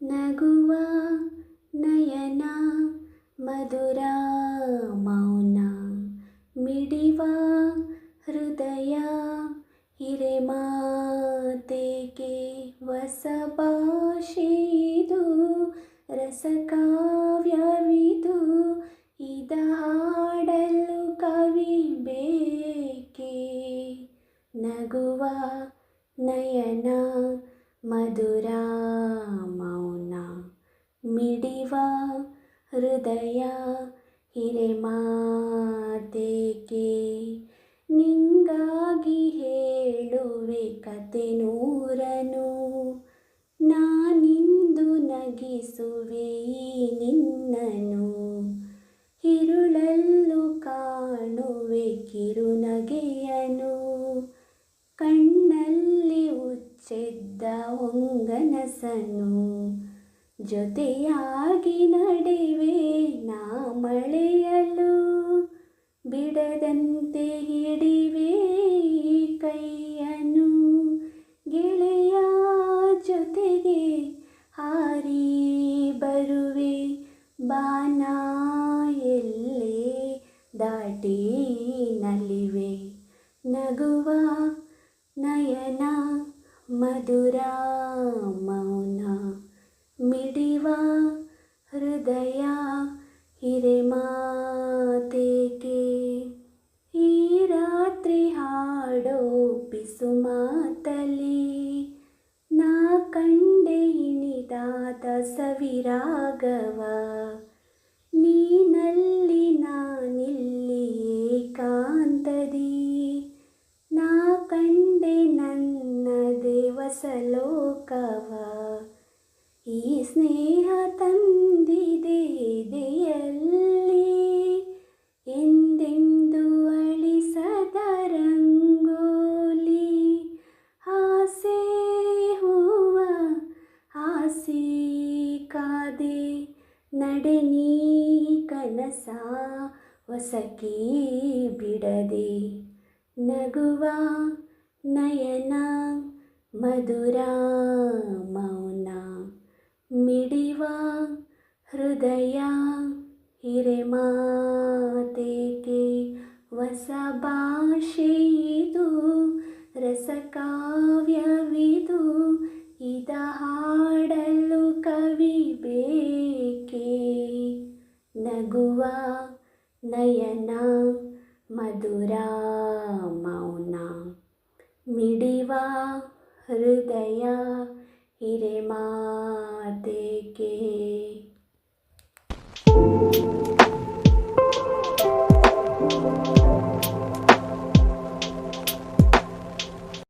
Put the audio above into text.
ನಗುವ ನಯನ ಮಧುರ ಮೌನ ಮಿಡಿವ ಹೃದಯ ಹಿರೆಮಾತೆಗೆ ಹೊಸ ಭಾಷೆಯಿದು ರಸಕಾವ್ಯವಿದು ಇದ ಹಾಡಲು ಕವಿ ಬೇಕೆ? ನಗುವ ನಯನ ಮಧುರ ಮಿಡಿವ ಹೃದಯ ಹಿರೆಮಾತೆಗೆ ನಿಂಗಾಗಿ ಹೇಳುವೆ ಕತೆ ನೂರನು. ನಾನಿಂದು ನಗಿಸುವೆ ನಿನ್ನನು. ಹಿರುಳಲ್ಲೂ ಕಾಣುವೆ ಕಿರುನಗೆಯನು. ಕಣ್ಣಲ್ಲಿ ಉಚ್ಚೆದ್ದ ಹೊಂಗನಸನು. ಜೊತೆಯಾಗಿ ನಡೆವೆ ನಾ ಮಳೆಯಲು ಬಿಡದಂತೆ ಹಿಡಿವೆ ಕೈಯನು ಗೆಳೆಯ ಜೊತೆಗೆ ಹಾರಿ ಬರುವೆ ಬಾನ ಎಲ್ಲೇ ದಾಟಿ ನಲಿವೆ. ನಗುವ ನಯನ ಮಧುರ ಮೌನ ಹೃದಯ ಹಿರೆಮಾತೆಗೆ ಈ ರಾತ್ರಿ ಹಾಡೋ ಪಿಸು ಮಾತಲಿ. ನಾ ಕಂಡೆ ಇನಿದಾದ ಸವಿರಾಗವ ನೀನಲ್ಲಿ ನಾನಿಲ್ಲಿ ಏಕಾಂತದಿ. ನಾ ಕಂಡೆ ನನ್ನ ದೇವಸಲೋಕವ. ಈ ಸ್ನೇಹ ತಂದಿದೆ ಎದೆಯಲ್ಲಿ ಎಂದೆಂದು ಅಳಿಸದ ರಂಗೋಲಿ ಆಸೆ ಹೂವ ಆಸೆ ಕಾದೆ, ನಡೆ ನೀ ಕನಸ, ಹೊಸಕಿ ಬಿಡದೆ, ನಗುವ ನಯನ ಮಧುರ ಹೃದಯ ಹಿರೆಮಾತೆಗೆ ಹೊಸ ಭಾಷೆಯಿದು ರಸಕಾವ್ಯವಿದು, ಇದ ಹಾಡಲು ಕವಿ ಬೇಕೆ? ನಗುವ ನಯನ ಮಧುರ ಮೌನ, ಮಿಡಿವ ಹೃದಯ ಹಿರೆಮಾತೆಗೆ. Thank you.